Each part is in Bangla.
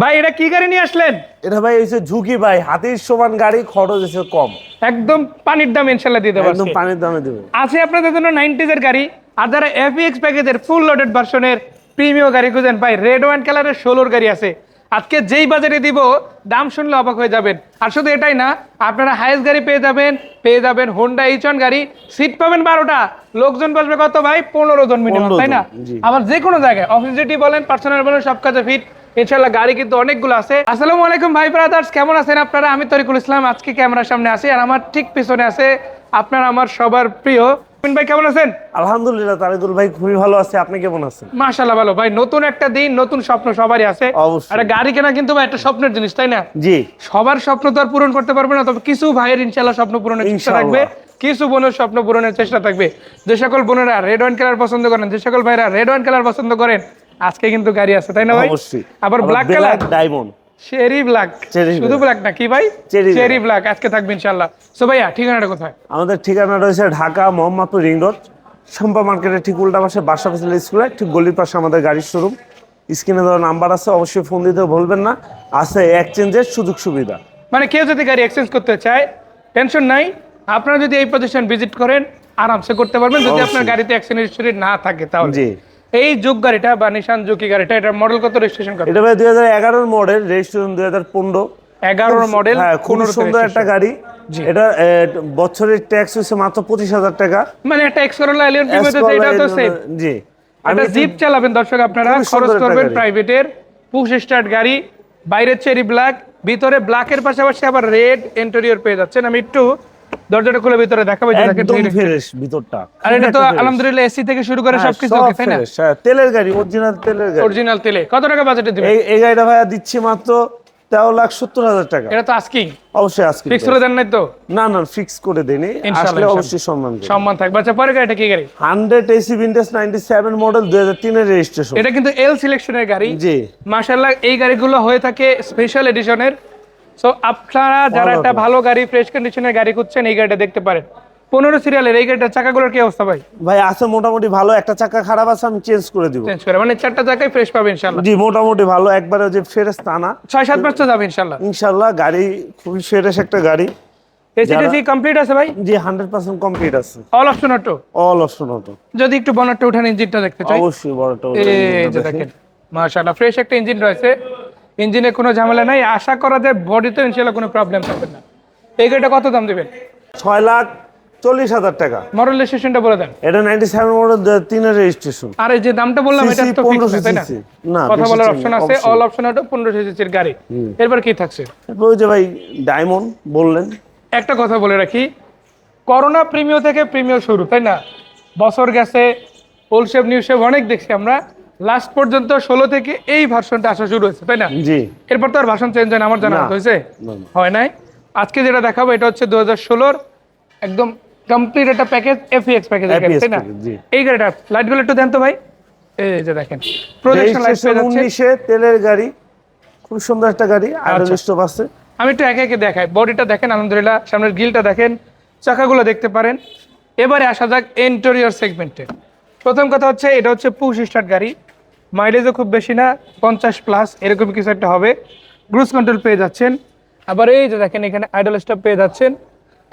ভাই এটা কি গাড়ি নিয়ে আসলেন? এটা ভাই হচ্ছে ঝুঁকি ভাই। হাতির সমান গাড়ি খরচ হচ্ছে কম। একদম পানির দাম ইনশাল্লাহ দিয়ে দেবো একদম পানির দামে দেবো। আছে আপনাদের জন্য নাইনটিজের গাড়ি আর যারা এফএক্স প্যাকেজের ফুল লোডেড ভার্সনের প্রিমিয়াম গাড়ি খুঁজেন ভাই রেড ওয়াইন কালারের ষোলোর গাড়ি আছে। আজকে যেই বাজারে দিব দাম শুনলে অবাক হয়ে যাবেন। আর শুধু এটাই না আপনারা হাইস গাড়ি পেয়ে যাবেন পেয়ে যাবেন হোন্ডা এইচ ওয়ান গাড়ি। সিট পাবেন বারোটা। লোকজন বসবে কত ভাই? পনেরো জন মিনিমাম তাই না? আবার যে কোনো জায়গায় অফিস ডিউটি বলেন পার্সোনাল বলেন সব কাজে ফিট ইনশাল্লাহ গাড়ি কিন্তু অনেকগুলো আছে। আসসালামু আলাইকুম ভাই ব্রাদার্স কেমন আছেন আপনারা? আমি তরিকুল ইসলাম আজকে ক্যামেরার সামনে আছি আর আমার ঠিক পিছনে আছে আপনার আমার সবার প্রিয়। ভাই কেমন আছেন? আলহামদুলিল্লাহ তারিকুল ভাই খুবই ভালো আছে। আপনি কেমন আছেন? মাশাল্লাহ ভালো। ভাই নতুন একটা দিন নতুন স্বপ্ন সবারই আছে। অবশ্যই। গাড়ি কেনা কিন্তু ভাই একটা স্বপ্নের জিনিস তাই না? জি। সবার স্বপ্ন তো আর পূরণ করতে পারবে না তবে কিছু ভাইয়ের স্বপ্ন পূরণের চেষ্টা থাকবে। কিছু বোনের স্বপ্ন পূরণের চেষ্টা থাকবে। যে সকল বোনেরা রেড ওয়াইন কালার পছন্দ করেন যে সকল ভাইরা রেড ওয়াইন কালার পছন্দ করেন আজকে কিন্তু গাড়ি আছে তাই না ভাই? অবশ্যই। আবার black colour diamond cherry black শুধু ব্ল্যাক না কি ভাই? চেরি ব্ল্যাক আজকে থাকবে ইনশাল্লাহ সো ভাইয়া ঠিকানাটা কোথায়? আমাদের ঠিকানা রয়েছে ঢাকা মোহাম্মদপুর রিং রোড। সম্পা মার্কেটের ঠিক উল্টা পাশে বাসা ফেসিলিটি স্কুলে ঠিক গলির পাশে আমাদের গাড়ির শোরুম স্ক্রিনে দেওয়া নাম্বার আছে অবশ্যই ফোন দিতে ভুলবেন না। আছে এক্সচেঞ্জের সুযোগ সুবিধা। মানে কেউ যদি গাড়ি এক্সচেঞ্জ করতে চায় টেনশন নাই। আপনারা যদি এই প্রতিষ্ঠান ভিজিট করেন আরামসে করতে পারবেন। যদি আপনার গাড়িতে অ্যাক্সিডেন্ট হিস্টরি না থাকে তাহলে। জি। এই যুগ গাড়িটা বা নিশান জুকি গাড়িটা এটার মডেল কত রেজিস্ট্রেশন করে? এটা ভাই দুই হাজার এগারোর মডেল রেজিস্ট্রেশন দুই হাজার পনেরো। এগারোর মডেল হ্যাঁ খুব সুন্দর একটা গাড়ি। এটা বছরের ট্যাক্স হচ্ছে মাত্র পঁচিশ হাজার টাকা। মানে একটা এক্স করোলা এলিয়ন Escort এটা তো সেম জি। একটা জিপ চালাবেন দর্শক আপনারা খরচ করবেন। প্রাইভেটের পুশ স্টার্ট গাড়ি বাইরে চেরি ব্ল্যাক ভিতরে ব্ল্যাকের পাশাপাশি আবার রেড ইন্টেরিয়র পেয়ে যাচ্ছেন। আমি একটু দরজাটা খুলে ভিতরে দেখাবো যে একদম ফ্রেশ ভিতরটা। আর এটা তো আলহামদুলিল্লাহ এসি থেকে শুরু করে সবকিছু হ্যাঁ, ওকে তাই না? হ্যাঁ, তেলের গাড়ি অরিজিনাল তেলের গাড়ি। অরিজিনাল তেলে। কত টাকা বাজেটে দিবেন? এই এই গাড়িটা ভাইয়া দিচ্ছি মাত্র তেরো লাখ সত্তর হাজার টাকা। এটা তো আস্কিং অবশ্যই আজকে ফিক্স করে দেন নাই তো? না না ফিক্স করে দেনি আসলে অবশ্যই সম্মান সম্মান থাকবে। আচ্ছা পরে গাড়িটা কি গাড়ি? Hundred AC vintage ninety seven model দুই হাজার তিনের রেজিস্ট্রেশন এটা কিন্তু এল সিলেকশনের গাড়ি। জি। মাশাআল্লাহ এই গাড়িগুলো হয়ে থাকে স্পেশাল এডিশনের সো আপনারা যারা একটা ভালো গাড়ি ফ্রেশ কন্ডিশনের গাড়ি খুঁজছেন এই গাড়িটা দেখতে পারেন। পনেরো সিরিয়ালের এই গাড়িটার চাকাগুলোর কি অবস্থা ভাই? ভাই আছে মোটামুটি ভালো। একটা চাকা খারাপ আছে আমি চেঞ্জ করে দিব। চেঞ্জ করে। মানে চারটা চাকায় ফ্রেশ পাবে ইনশাল্লাহ জি মোটামুটি ভালো। একবারে যে ফেরেস তা না। ছয় সাত মাস তো যাবে ইনশাল্লাহ ইনশাল্লাহ গাড়ি খুবই ফ্রেশ একটা গাড়ি। এসি টেসি কমপ্লিট আছে ভাই? জি হান্ড্রেড পার্সেন্ট কমপ্লিট আছে। All option auto all option auto যদি একটু বনারটা উঠান ইঞ্জিনটা দেখতে চাই। অবশ্যই বড়টা এই যে দেখেন মাশাআল্লাহ ফ্রেশ একটা ইঞ্জিন রয়েছে। ইঞ্জিনে কোনো ঝামেলা নাই। আশা করা যায় বডিতে ইনশাআল্লাহ কোনো প্রবলেম থাকবে না। এই গাড়িটা কত দাম দিবেন? ছয় লাখ চল্লিশ হাজার টাকা। মডেল রেজিস্ট্রেশনটা বলে দেন। এটা নাইনটি সেভেন মডেল তিনের রেজিস্ট্রেশন আর যে দামটা বললাম এটা তো ফিক্স 1500 তাই না? কথা বলার অপশন আছে। অল অপশন অটো পনেরো সিসির গাড়ি। এরপর কি থাকছে? ওই যে ভাই ডায়মন্ড বললেন। একটা কথা বলে রাখি। করোনা প্রিমিয় থেকে প্রিমিয় শুরু তাই না? বছর গেছে ওলশেপ নিউশেপ অনেক দেখছি আমরা। লাস্ট পর্যন্ত ষোলো থেকে এই ভার্সনটা আসা শুরু হয়েছে তাই না? জি। এরপর তো আর ভাষণ চেঞ্জ হয় না আমার জানা। হয়েছে। হয় নাই? আজকে যেটা দেখাবো এটা হচ্ছে দু হাজার ষোলোর একদম কমপ্লিট একটা প্যাকেজ এফিএক্স প্যাকেজ তাই না? এই গাড়িটা লাইটগুলো একটু দেন তো ভাই। এই যে দেখেন প্রজেকশন লাইট পেয়ে তেলের গাড়ি খুব সুন্দর একটা গাড়ি আইডল স্টপ আছে আমি একটু একে একে দেখাই বডিটা দেখেন আলহামদুলিল্লাহ সামনের গিলটা দেখেন চাকাগুলো দেখতে পারেন। এবারে আসা যাক ইন্টেরিয়র সেগমেন্টে প্রথম কথা হচ্ছে এটা হচ্ছে পুশ স্টার্ট গাড়ি। মাইলেজও খুব বেশি না, পঞ্চাশ প্লাস এরকম কিছু একটা হবে। গ্রুজ কন্ট্রোল পেয়ে যাচ্ছেন। আবার এই যে দেখেন, এখানে আইডল স্টপ পেয়ে যাচ্ছেন।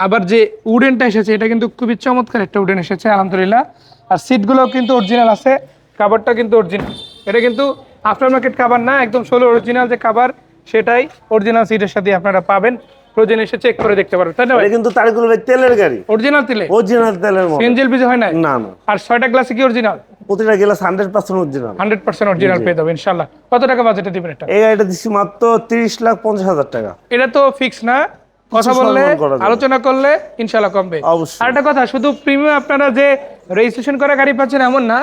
আবার যে উডেনটা এসেছে, এটা কিন্তু খুবই চমৎকার একটা উডেন এসেছে, আলহামদুলিল্লাহ। আর সিটগুলোও কিন্তু অরিজিনাল আছে। কাভারটা কিন্তু অরিজিনাল এটা কিন্তু আফটার মার্কেট কাভার না, একদম ষোলো অরিজিনাল যে কাভার সেটাই অরিজিনাল সিটের সাথে আপনারা পাবেন। প্রয়োজন এসে চেক করে দেখতে পারবেন তাই না এটা কিন্তু ভাই তেলের গাড়ি। অরিজিনাল তিলে? অরিজিনাল তেলের মডেল। বিজে হয় না না না। আর ছয়টা গ্লাসে কি অরিজিনাল প্রতিটা গেলাস hundred percent original hundred percent original পেয়ে যাবে ইনশাল্লাহ কত টাকা বাজেটে দিবেন এটা? এই গাড়িটা দিচ্ছি মাত্র তিরিশ লাখ পঞ্চাশ হাজার টাকা। এটা তো ফিক্স না। কথা বললে। আলোচনা করলে ইনশাল্লাহ কমবে। আর একটা কথা শুধু প্রিমিয়াম আপনারা যে রেজিস্ট্রেশন করা গাড়ি পাচ্ছেন এমন না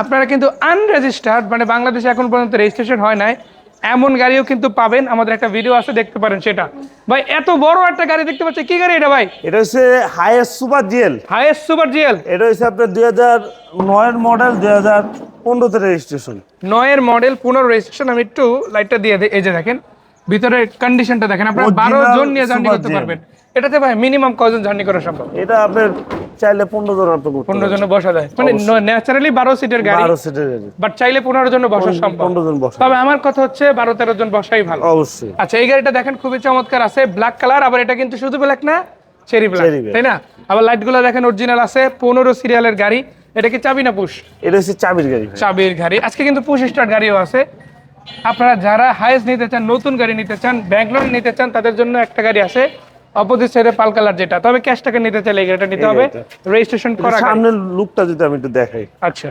আপনারা কিন্তু আনরেজিস্টার্ড মানে বাংলাদেশে এখন পর্যন্ত রেজিস্ট্রেশন হয় নাই এমন গাড়িও কিন্তু পাবেন। আমাদের একটা ভিডিও আছে দেখতে পারেন সেটা। ভাই এত বড় একটা গাড়ি দেখতে পাচ্ছি। কি গাড়ি এটা ভাই? এটা হচ্ছে highest super GL highest super GL এটা হচ্ছে আপনার দুই হাজার নয়ের মডেল দুই হাজার পনেরোতে রেজিস্ট্রেশন নয়ের মডেল পুনর রেজিস্ট্রেশন আমি একটু লাইটটা দিয়ে দিই। এই যে দেখেন ভিতরে কন্ডিশনটা দেখেন। আপনারা বারো জন নিয়ে জার্নি করতে পারবেন। এটাতে ভাই মিনিমাম কজন জার্নি করা সম্ভব? এটা আপনার চাইলে পনেরো জন আপনি পনেরো বসা যায়। মানে ন্যাচারালি বারো সিটের গাড়ি বারো সিটের গাড়ি। বাট চাইলে পনেরো জন্য বসা সম্ভব। পনেরো জন বসে। তবে আমার কথা হচ্ছে বারো তেরো জন বসাই ভালো। অবশ্যই। আচ্ছা এই গাড়িটা দেখেন খুবই চমৎকার আছে ব্ল্যাক কালার আবার এটা কিন্তু শুধু ব্ল্যাক না চেরি ব্ল্যাক তাই না? আবার লাইটগুলো দেখেন অরিজিনাল আছে পনেরো সিরিয়ালের গাড়ি। এটা কি চাবি না পুশ? এটা হচ্ছে চাবির গাড়ি চাবির গাড়ি। আজকে কিন্তু পুশ স্টার্ট গাড়িও আছে। আপনারা যারা হাইস্ট নিতে চান নতুন গাড়ি নিতে চান ব্যাঙ্গালোর নিতে চান তাদের জন্য একটা গাড়ি আছে। অপোজিট সাইডে পাল কালার যেটা। তবে ক্যাশ টাকা নিতে চাইলে গাড়িটা নিতে হবে। রেজিস্ট্রেশন করা গাড়ি। সামনের লুকটা যদি আমি একটু দেখাই। আচ্ছা।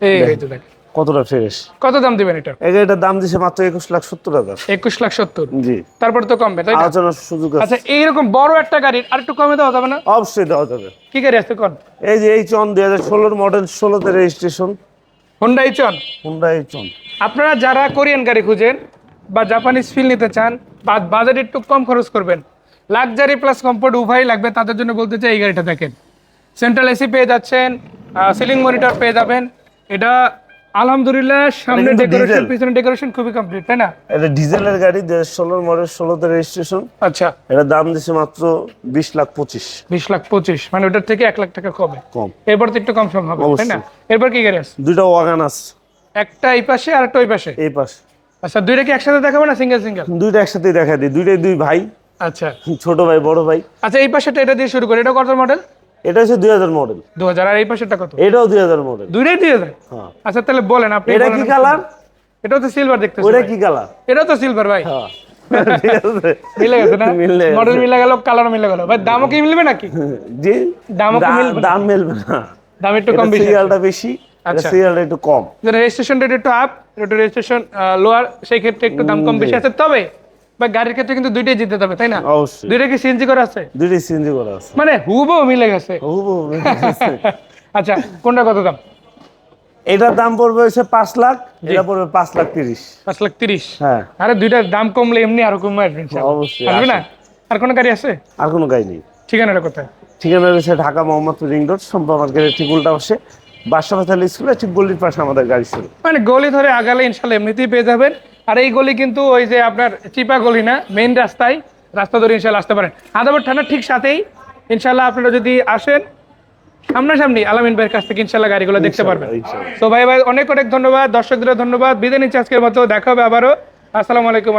এই গাড়িটা কতটা ফ্রেশ কত দাম দিবেন এটা? এই গাড়িটার দাম দিছে মাত্র একুশ লাখ সত্তর হাজার। একুশ লাখ সত্তর। জি। তারপর তো কমবে তাই আলোচনার সুযোগ আছে। আচ্ছা এইরকম বড় একটা গাড়ির আর একটু কমে দেওয়া যাবে না? অবশ্যই দেওয়া যাবে। কি গাড়ি আছে কোন? এই যে এই চন দুই হাজার ষোলোর মডেল ষোলোতে রেজিস্ট্রেশন হোন্ডা চন? হুন্ডা চন। আপনারা যারা কোরিয়ান গাড়ি খুঁজেন বা জাপানিজ ফিল নিতে চান বা বাজেট একটু কম খরচ করবেন লাক্সারি প্লাস কমফোর্ট উভয়ই লাগবে। তাদের জন্য বলতে চাই এই গাড়িটা দেখেন। সেন্ট্রাল এসি পেয়ে যাচ্ছেন সিলিং মনিটর পেয়ে যাবেন। এটা আলহামদুলিল্লাহ সামনে ডেকোরেশন পিছনে ডেকোরেশন খুবই কমপ্লিট তাই না? এটা ডিজেলের গাড়ি ষোলোর মডেল ষোলোতে রেজিস্ট্রেশন আচ্ছা। এটা দাম দিছে মাত্র বিশ লাখ পঁচিশ। বিশ লাখ পঁচিশ মানে ওটার থেকে এক লাখ টাকা কমে। কম। এরপর তো একটু কম সম হবে তাই না? এরপর কি গাড়ি আছে দুইটা ওয়াগান আছে। একটা এই পাশে আর একটা ওই পাশে? এই পাশে। আচ্ছা দুইটা কি একসাথে দেখাবো না সিঙ্গেল সিঙ্গেল দুইটা একসাথে দেখা দিই। দুইটাই দুই ভাই। আচ্ছা। ছোট ভাই বড় ভাই। আচ্ছা এই পাশেটা এটা দিয়ে শুরু করি। এটা কত মডেল এটা হচ্ছে দুই হাজার মডেল দু হাজার আর এই পাশেটা কত? এটাও দুই হাজার মডেল দুইটাই দুই হাজার? হ্যাঁ। আচ্ছা তাহলে বলেন আপনি এটা কি কালার তো সিলভার দেখতেছি ওটা কি কালার এটাও তো সিলভার ভাই। হ্যাঁ। মিলে গেছে না? মডেল মিলে গেল কালার মিলে গেল। ভাই দামও কি মিলবে নাকি? জি দামও কি মিলবে? দাম মিলবে না। দাম একটু কম বেশি সিরিয়ালটা বেশি আচ্ছা। সিরিয়ালটা একটু কম। রেজিস্ট্রেশন রেট একটু আপ রেজিস্ট্রেশন লোয়ার সেই ক্ষেত্রে একটু দাম কম বেশি আছে। তবে ভাই গাড়ির ক্ষেত্রে কিন্তু দুইটাই জিতে যাবে তাই না? অবশ্যই। দুইটা কি সিএনজি করা আছে? দুইটাই সিএনজি করা আছে। মানে হুবো মিলে গেছে। আচ্ছা কোনটা কত দাম? এটার দাম পড়বে হচ্ছে পাঁচ লাখ এটা পড়বে পাঁচ লাখ তিরিশ। পাঁচ লাখ তিরিশ? হ্যাঁ। আরে দুইটার দাম কমলে এমনি আরও কমে আসবে অবশ্যই, আসবে না? আর কোনো গাড়ি আছে? আর কোনো গাড়ি নেই। ঠিকানাটা কোথায়? ঠিকানা রয়েছে ঢাকা মোহাম্মদপুর রিং রোড সম্পা মার্কেটের ঠিক উল্টা পাশে। বাদশা ফাতালি স্কুলে ঠিক গলির পাশে আমাদের গাড়ি শুরু। মানে গলি ধরে আগালে ইনশাল্লাহ এমনিতেই পেয়ে যাবেন। আর এই গলি কিন্তু ওই যে আপনার চিপা গলি না মেইন রাস্তায় রাস্তা ধরে ইনশাল্লাহ আসতে পারেন। আদাবর থানার ঠিক সাথেই ইনশাল্লাহ আপনারা যদি আসেন সামনাসামনি আলামিন ভাইয়ের কাছ থেকে ইনশাল্লাহ গাড়িগুলো দেখতে পারবেন। তো ভাই ভাই অনেক অনেক ধন্যবাদ। দর্শকদের ধন্যবাদ। বিদায় নিচ্ছি আজকের মতো। দেখা হবে আবারও। আসসালামু আলাইকুম